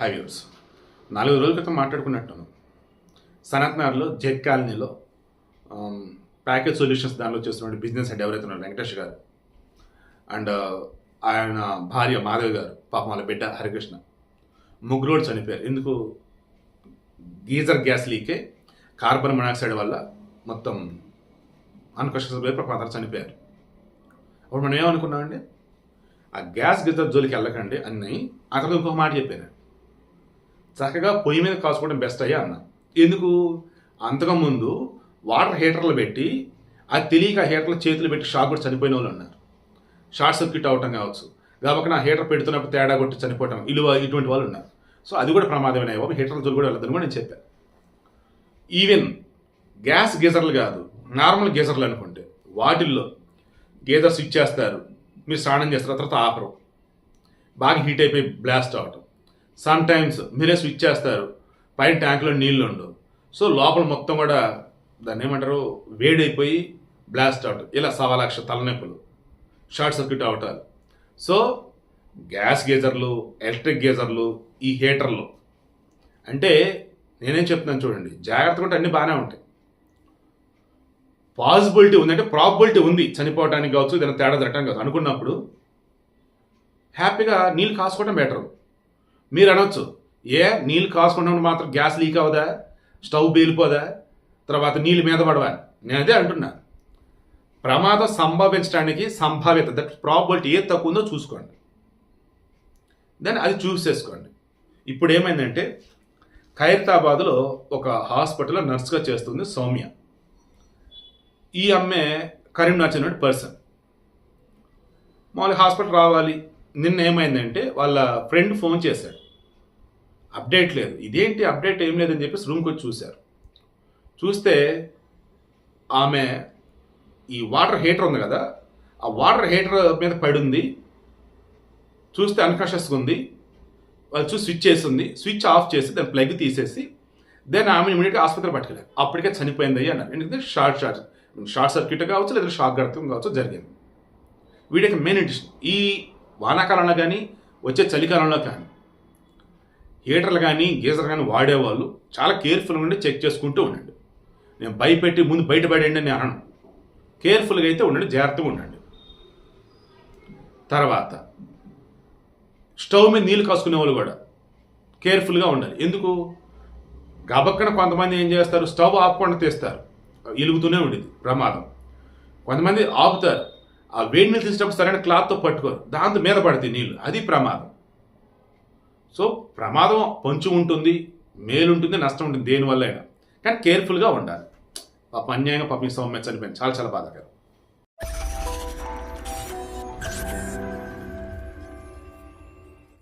High viewers నాలుగు రోజుల క్రితం మాట్లాడుకున్నట్టును. సనత్ నగర్లో జెట్ కాలనీలో ప్యాకేజ్ సొల్యూషన్స్ దానిలో చేస్తున్న బిజినెస్ హెడ్ ఎవరైతే ఉన్నారు వెంకటేష్ గారు. అండ్ ఆయన భార్య మాధవి గారు పాపం వాళ్ళ బిడ్డ హరికృష్ణ. ముగ్గురు చనిపోయారు. ఎందుకు? గీజర్ గ్యాస్ లీకే కార్బన్ మొనాక్సైడ్ వల్ల మొత్తం అన్కాన్షియస్ పోయి పాపం చనిపోయారు. అప్పుడు మనం ఏమనుకున్నామండి? ఆ గ్యాస్ గీజర్ జోలికి వెళ్ళకండి అని అతను ఇంకొక మాట చెప్పాను. చక్కగా పొయ్యి మీద కాసుకోవడం బెస్ట్ అయ్యా అన్న. ఎందుకు? అంతకుముందు వాటర్ హీటర్లు పెట్టి అది తెలియక హీటర్లు చేతులు పెట్టి షాక్ కొట్టి చనిపోయిన వాళ్ళు ఉన్నారు షార్ట్ సర్క్యూట్ అవటం కావచ్చు. కాబట్టి నా హీటర్ పెడుతున్నప్పుడు తేడా కొట్టి చనిపోవటం ఇలువ ఇటువంటి వాళ్ళు ఉన్నారు. సో అది కూడా ప్రమాదమైన బాబు. హీటర్లు జోలు కూడా వెళ్ళదని కూడా నేను చెప్పాను ఈవెన్ గ్యాస్ గీజర్లు కాదు నార్మల్ గీజర్లు అనుకుంటే వాటిల్లో గీజర్ స్విచ్ చేస్తారు. మీరు స్నానం చేస్తారు తర్వాత ఆపరు. బాగా హీట్ అయిపోయి బ్లాస్ట్ అవటం. సమ్ టైమ్స్ మీరే స్విచ్ చేస్తారు. పైన ట్యాంకులో నీళ్ళు ఉండవు సో లోపల మొత్తం కూడా దాన్ని ఏమంటారు? వేడైపోయి బ్లాస్ట్ అవుట్ ఇలా సవా లక్ష తలనొప్పులు. షార్ట్ సర్క్యూట్ అవటాలు. సో గ్యాస్ గీజర్లు ఎలక్ట్రిక్ గీజర్లు ఈ హీటర్లు అంటే నేనేం చెప్తున్నాను చూడండి. జాగ్రత్తగా ఉంటే అన్నీ బాగానే ఉంటాయి. పాసిబిలిటీ ఉంది. అంటే ప్రాబిలిటీ ఉంది. చనిపోవడానికి కావచ్చు ఏదైనా తేడా జరగడానికి కావచ్చు. అనుకున్నప్పుడు హ్యాపీగా నీళ్ళు కాసుకోవడం బెటర్ మీరు అనొచ్చు ఏ నీళ్ళు కాసుకున్నప్పుడు మాత్రం గ్యాస్ లీక్ అవదా స్టవ్ బేలిపోదా తర్వాత నీళ్ళు మీద పడవా? నేను అదే అంటున్నా. ప్రమాదం సంభవించడానికి సంభావ్యత దట్ ప్రాబిలిటీ ఏది తక్కువ ఉందో చూసుకోండి. దెన్ అది చూస్ చేసుకోండి. ఇప్పుడు ఏమైందంటే ఖైరతాబాద్లో ఒక హాస్పిటల్లో నర్స్గా చేస్తుంది సౌమ్య. ఈ అమ్మే కరీంనగర్ చెందిన పర్సన్ మామూలుగా హాస్పిటల్ రావాలి. నిన్న ఏమైందంటే వాళ్ళ ఫ్రెండ్ ఫోన్ చేశాడు. అప్డేట్ లేదు. ఇదేంటి అప్డేట్ ఏం లేదని చెప్పేసి రూమ్కి వచ్చి చూశారు. చూస్తే ఆమె ఈ వాటర్ హీటర్ ఉంది కదా ఆ వాటర్ హీటర్ మీద పడి ఉంది చూస్తే అన్కాన్షియస్గా ఉంది. వాళ్ళు చూసి స్విచ్ చేసింది స్విచ్ ఆఫ్ చేసి దాని ప్లగ్ తీసేసి దెన్ ఆమె ఇమీడియట్గా ఆసుపత్రి పట్టుకెళ్ళారు. అప్పటికే చనిపోయింది అన్నారు ఎందుకంటే షార్ట్ షార్ట్ షార్ట్ సర్క్యూట్ కావచ్చు లేదా షాక్ గడతం కావచ్చు జరిగింది. వీడికి మెయిన్ ఇంట్రెస్ట్ ఈ వానాకాలంలో కానీ వచ్చే చలికాలంలో కానీ. హీటర్లు కానీ గీజర్ కానీ వాడేవాళ్ళు చాలా కేర్ఫుల్గా ఉండి చెక్ చేసుకుంటూ ఉండండి. నేను భయపెట్టి ముందు బయటపడండి అని అనను. కేర్ఫుల్గా అయితే ఉండండి జాగ్రత్తగా ఉండండి. తర్వాత స్టవ్ మీద నీళ్ళు కాసుకునే వాళ్ళు కూడా కేర్ఫుల్గా ఉండాలి. ఎందుకు? గబక్కన కొంతమంది ఏం చేస్తారు? స్టవ్ ఆపకుండా తీస్తారు. ఇలుగుతూనే ఉండేది ప్రమాదం. కొంతమంది ఆపుతారు. ఆ వేడి నీళ్ళు తీసేటప్పుడు సరైన క్లాత్తో పట్టుకోరు దాంతో మీద పడితే నీళ్ళు అది ప్రమాదం. సో ప్రమాదం పంచు ఉంటుంది మేలు ఉంటుంది నష్టం ఉంటుంది దేనివల్ల అయినా. కానీ కేర్ఫుల్గా ఉండాలి. పాప అన్యాయంగా పాపం ఈ సౌమ్య చనిపోయింది చాలా చాలా బాధాకరం.